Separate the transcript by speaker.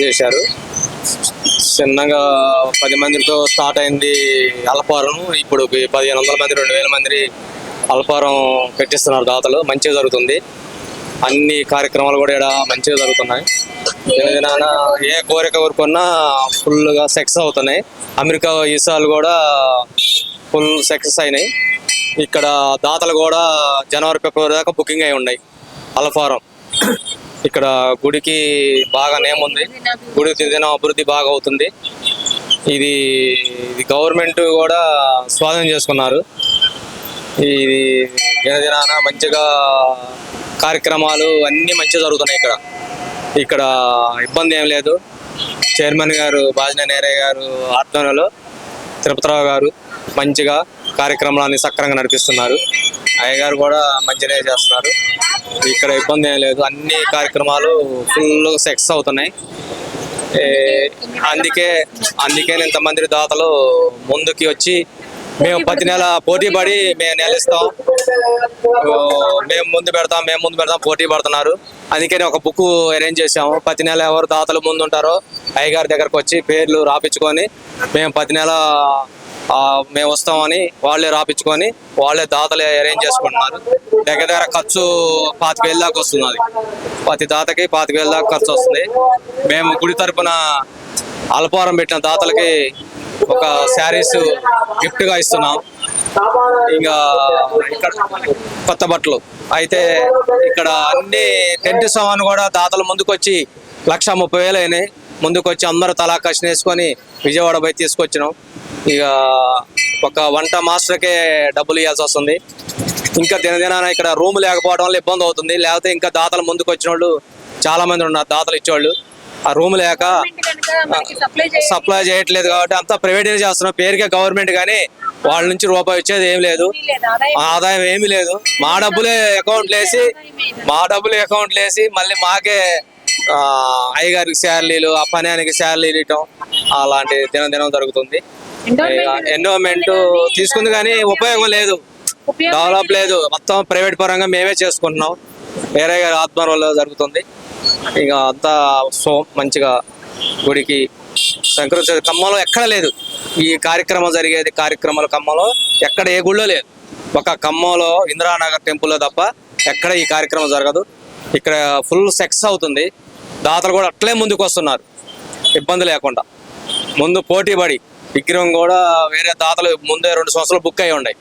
Speaker 1: చేశారు. చిన్నగా పది మందితో స్టార్ట్ అయింది అల్పారం. ఇప్పుడు పదిహేను వందల మంది రెండు వేల మంది అల్పారం పెట్టిస్తున్నారు దాతలు. మంచిగా జరుగుతుంది. అన్ని కార్యక్రమాలు కూడా ఇక్కడ మంచిగా జరుగుతున్నాయి. దినదినాన ఏ కోరిక కోరుకున్నా ఫుల్గా సక్సెస్ అవుతున్నాయి. అమెరికా ఈసాలు కూడా ఫుల్ సక్సెస్ అయినాయి. ఇక్కడ దాతలు కూడా జనవరి ఫిబ్రవరి దాకా బుకింగ్ అయి ఉన్నాయి అల్ఫారం ఇక్కడ గుడికి బాగా నేమ్ ఉంది. గుడికి దిన అభివృద్ధి బాగా అవుతుంది. ఇది ఇది గవర్నమెంట్ కూడా స్వాధీనం చేసుకున్నారు. ఇది దినదినాన మంచిగా కార్యక్రమాలు అన్నీ మంచిగా జరుగుతున్నాయి ఇక్కడ. ఇక్కడ ఇబ్బంది ఏం లేదు. చైర్మన్ గారు బాజిన నేరయ్య గారు ఆధ్వర్యంలో తిరుపతిరావు గారు మంచిగా కార్యక్రమాలన్నీ సక్రంగా నడిపిస్తున్నారు. అయ్యగారు కూడా మంచిగా చేస్తున్నారు. ఇక్కడ ఇబ్బంది ఏం లేదు. అన్ని కార్యక్రమాలు ఫుల్ సక్సెస్ అవుతున్నాయి. అందుకే అందుకే ఇంతమంది దాతలు ముందుకి వచ్చి మేము ప్రతి నెల పోటీ పడి మేము నిలుస్తాం. మేము ముందు పెడతాం మేము ముందు పెడతాం పోటీ పడుతున్నారు. అందుకని ఒక బుక్ అరేంజ్ చేసాము ప్రతి నెల ఎవరు దాతలు ముందు ఉంటారో అయ్యగారి దగ్గరకు వచ్చి పేర్లు రాపించుకొని మేము ప్రతి నెల మేము వస్తామని వాళ్ళే రాపించుకొని వాళ్ళే దాతలే అరేంజ్ చేసుకుంటున్నారు. దగ్గర దగ్గర ఖర్చు పాతిక వేల దాకా వస్తుంది ప్రతి దాతకి పాతిక వేల దాకా ఖర్చు వస్తుంది. మేము గుడి తరపున అల్పారం పెట్టిన దాతలకి ఒక శారీస్ గిఫ్ట్గా ఇస్తున్నాం. ఇంకా ఇక్కడ కొత్త బట్టలు. అయితే ఇక్కడ అన్ని టెంట్ సామాన్ కూడా దాతలు ముందుకొచ్చి లక్ష ముప్పై వేలు అయినాయి. ముందుకొచ్చి అందరూ తలా వేసుకొని విజయవాడ పోయి తీసుకొచ్చినాం. ఇక ఒక వంట మాస్టర్కే డబ్బులు ఇవ్వాల్సి వస్తుంది. ఇంకా దినదినాన ఇక్కడ రూమ్ లేకపోవడం వల్ల ఇబ్బంది అవుతుంది. లేకపోతే ఇంకా దాతలు ముందుకు వచ్చిన వాళ్ళు చాలా మంది ఉన్నారు దాతలు ఇచ్చేవాళ్ళు. ఆ రూమ్ లేక సప్లై చేయట్లేదు. కాబట్టి అంతా ప్రైవేట్ చేస్తున్నాం. పేరుకే గవర్నమెంట్ కానీ వాళ్ళ నుంచి రూపాయి వచ్చేది ఏం లేదు. ఆదాయం ఏమీ లేదు. మా డబ్బులే అకౌంట్లు వేసి మా డబ్బులు అకౌంట్లు వేసి మళ్ళీ మాకే అయ్యగారికి శాలరీలు ఆ పనికి శాలరీలు ఇవ్వటం అలాంటి దినదినం జరుగుతుంది. ఎండోమెంట్ తీసుకుంది కానీ ఉపయోగం లేదు. డెవలప్ లేదు. మొత్తం ప్రైవేట్ పరంగా మేమే చేసుకుంటున్నాం. వేరే గారి ఆత్మవరంలో జరుగుతుంది. ఇక అంతా సో మంచిగా గుడికి సంక్రాంతి ఖమ్మంలో ఎక్కడ లేదు. ఈ కార్యక్రమం జరిగేది కార్యక్రమాల ఖమ్మంలో ఎక్కడ ఏ గుళ్ళో లేదు. ఒక ఖమ్మంలో ఇందిరానగర్ టెంపుల్లో తప్ప ఎక్కడ ఈ కార్యక్రమం జరగదు. ఇక్కడ ఫుల్ సెక్స్ అవుతుంది. దాతలు కూడా అట్లే ముందుకు వస్తున్నారు. ఇబ్బంది లేకుండా. ముందు పోటీ పడి విగ్రహం కూడా వేరే దాతలు ముందే రెండు సంవత్సరాలు బుక్ అయి ఉన్నాయి.